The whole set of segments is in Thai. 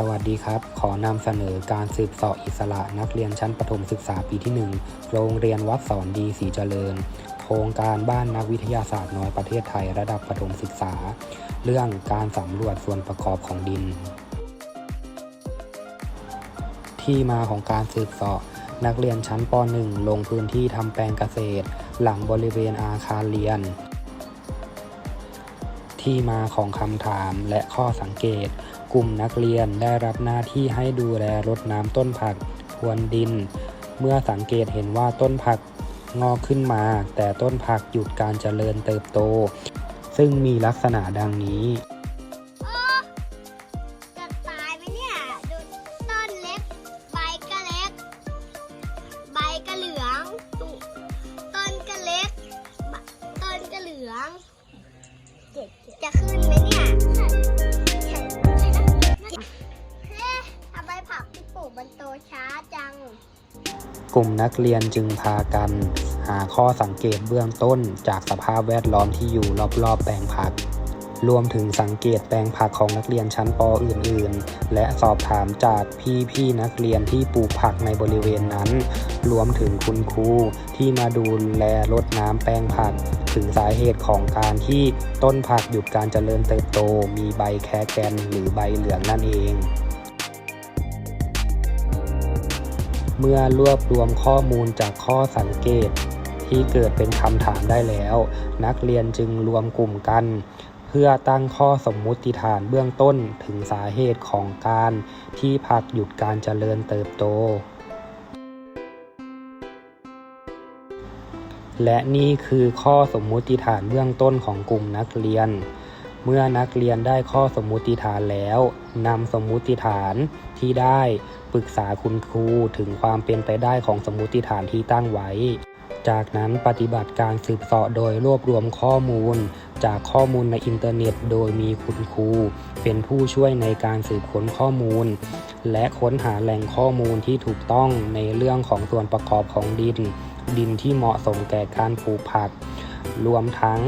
สวัสดีครับ ขอนำเสนอการสืบสาะอิสระนักเรียนชั้นประถมศึกษาปีที่ 1 โรงเรียนวัดสอนดีศรีเจริญ โครงการบ้านนักวิทยาศาสตร์น้อยประเทศไทยระดับประถมศึกษา เรื่องการสำรวจส่วนประกอบของดิน ที่มาของการสืบสาะนักเรียนชั้นป .1 ลงพื้นที่ทำแปลงเกษตร หลังบริเวณอาคารเรียน ที่มาของคำถามและข้อสังเกต กลุ่มนักเรียนได้รับหน้าที่ให้ดูแลรดน้ำต้นผักพรวนดิน เมื่อสังเกตเห็นว่าต้นผักงอกขึ้นมา แต่ต้นผักหยุดการเจริญเติบโต ซึ่งมีลักษณะดังนี้ กลุ่มนักเรียนจึงพากัน หาข้อสังเกตเบื้องต้นจากสภาพแวดล้อมที่อยู่รอบๆแปลงผัก รวมถึงสังเกตแปลงผักของนักเรียนชั้นปอื่นๆ และสอบถามจากพี่ๆนักเรียนที่ปลูกผักในบริเวณนั้น รวมถึงคุณครูที่มาดูแลรดน้ำแปลงผัก ถึงสาเหตุของการที่ต้นผักหยุดการเจริญเติบโต มีใบแคแกนหรือใบเหลืองนั่นเอง เมื่อรวบรวมข้อมูลจากข้อสังเกต ที่เกิดเป็นคำถามได้แล้ว นักเรียนจึงรวมกลุ่มกัน เพื่อตั้งข้อสมมุติฐานเบื้องต้นถึงสาเหตุของการที่ผักหยุดการเจริญเติบโต และนี่คือข้อสมมุติฐานเบื้องต้นของกลุ่มนักเรียน เมื่อนักเรียนได้ข้อสมมุติฐานแล้วนำสมมุติฐานที่ได้ปรึกษาคุณครูถึงความเป็นไปได้ของสมมุติฐานที่ตั้งไว้ จากนั้นปฏิบัติการสืบเสาะโดยรวบรวมข้อมูล จากข้อมูลในอินเทอร์เน็ต โดยมีคุณครู เป็นผู้ช่วยในการสืบค้นข้อมูล และค้นหาแหล่งข้อมูลที่ถูกต้องในเรื่องของส่วนประกอบของดิน ดินที่เหมาะสมแก่การปลูกผัก รวมทั้ง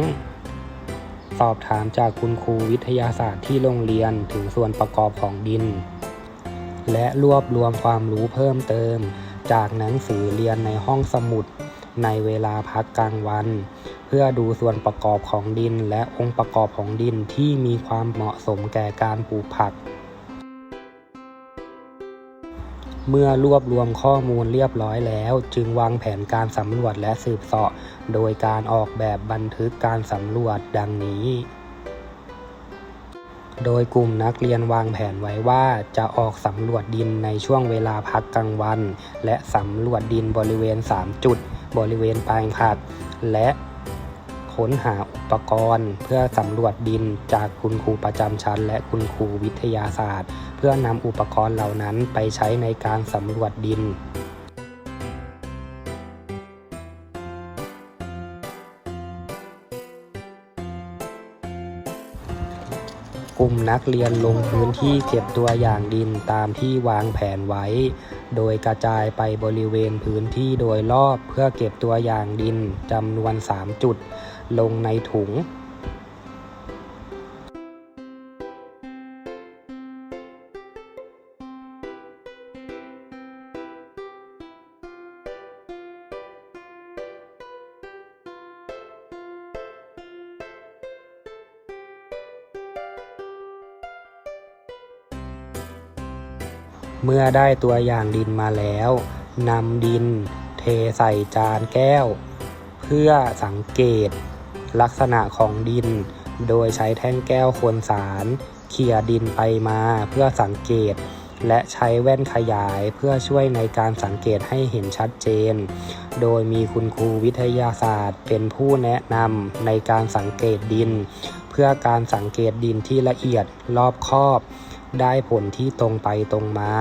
สอบถามจากคุณครูวิทยาศาสตร์ที่โรงเรียนถึงส่วนประกอบของดิน และรวบรวมความรู้เพิ่มเติม จากหนังสือเรียนในห้องสมุด ในเวลาพักกลางวัน เพื่อดูส่วนประกอบของดินและองค์ประกอบของดินที่มีความเหมาะสมแก่การปลูกผัก เมื่อรวบรวมข้อมูลเรียบร้อยแล้ว จึงวางแผนการสำรวจและสืบเสาะ โดยการออกแบบบันทึกการสำรวจดังนี้ โดยกลุ่มนักเรียนวางแผนไว้ว่าจะออกสำรวจดินในช่วงเวลาพักกลางวัน และสำรวจดินบริเวณ 3 จุด บริเวณแปลงผัก และ ค้นหาอุปกรณ์ เพื่อสำรวจดินจากคุณครูประจำชั้น และคุณครูวิทยาศาสตร์ เพื่อนำอุปกรณ์เหล่านั้นไปใช้ในการสำรวจดินกลุ่มนักเรียนลงพื้นที่เก็บตัวอย่างดินตามที่วางแผนไว้ โดยกระจายไปบริเวณพื้นที่โดยรอบเพื่อเก็บตัวอย่างดินจำนวน 3 จุด ลงในถุง เมื่อได้ตัวอย่างดินมาแล้วนำดินเทใส่จานแก้ว เพื่อสังเกต ลักษณะของดิน โดยใช้แท่งแก้วควรสารเขี่ยดินไปมาเพื่อสังเกต และใช้แว่นขยายเพื่อช่วยในการสังเกตให้เห็นชัดเจน โดยมีคุณครูวิทยาศาสตร์ เป็นผู้แนะนำในการสังเกตดิน เพื่อการสังเกตดินที่ละเอียดรอบคอบ ได้ผลที่ตรงไปตรงมา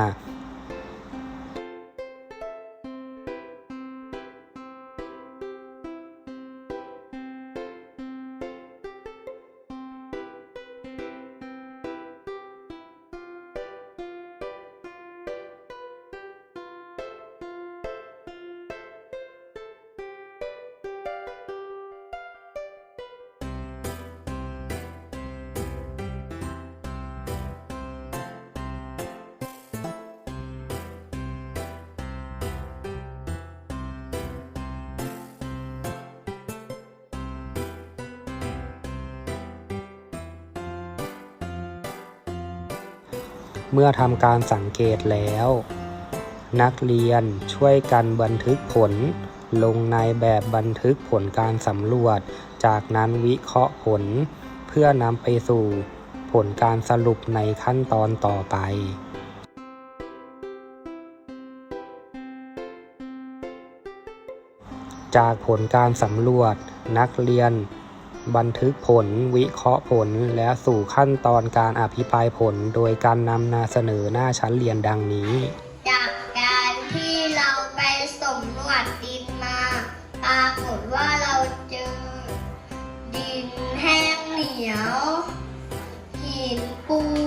เมื่อทำการสังเกตแล้ว นักเรียนช่วยกันบันทึกผล ลงในแบบบันทึกผลการสำรวจ จากนั้นวิเคราะห์ผล เพื่อนำไปสู่ผลการสรุปในขั้นตอนต่อไปจากผลการสำรวจ นักเรียน บันทึกผล วิเคราะห์ผล และสู่ขั้นตอนการอภิปรายผล โดยการนำนาเสนอหน้าชั้นเรียนดังนี้ จากการที่เราไปสำรวจดินมา ปรากฏว่าเราเจอ ดินแห้งเหนียว หินปูน